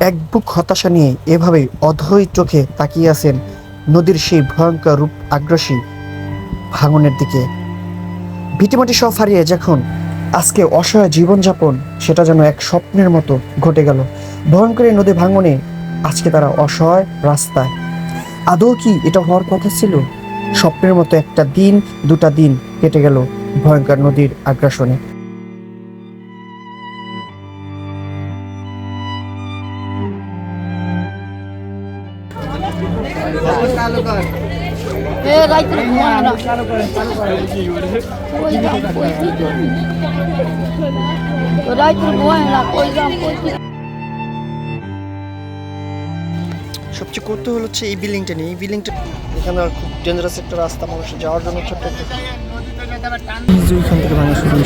এক বুক হতাশা নিয়ে এভাবে অধৈ চোখে তাকিয়ে আছেন নদীর সেই ভয়ঙ্কর রূপ আগ্রাসী ভাঙনের দিকে। ভিটিমাটি সব হারিয়ে যখন আজকে অসহায় জীবনযাপন, সেটা যেন এক স্বপ্নের মতো ঘটে গেল। ভয়ঙ্কর নদী ভাঙনে আজকে তারা অসহায় রাস্তায়। আদৌ কি এটা হওয়ার কথা ছিল? স্বপ্নের মতো একটা দিন, দুটা দিন কেটে গেল ভয়ঙ্কর নদীর আগ্রাসনে। সবচেয়ে কৌতূহল হচ্ছে এই বিল্ডিংটা নিয়ে। এই বিল্ডিংটা এখানে খুব ডেঞ্জারাস একটা রাস্তা মানুষের যাওয়ার জন্য ছোট্ট এইখান থেকে ভাঙা শুরু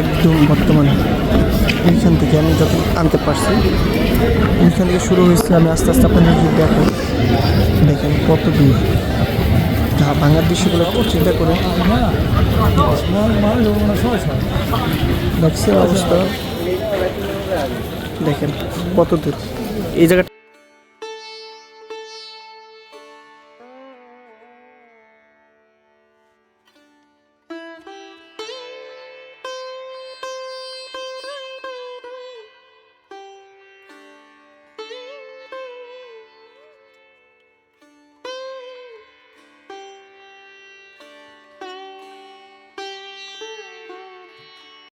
একদম বর্তমানে এইখান থেকে আমি যত আনতে পারছি, এইখান থেকে শুরু হয়েছে, আমি আস্তে আস্তে আপনাদের দেখো কত দূর যা ভাঙার দৃশ্যগুলো চিন্তা করে। অবস্থা দেখেন কত দূর এই জায়গাটা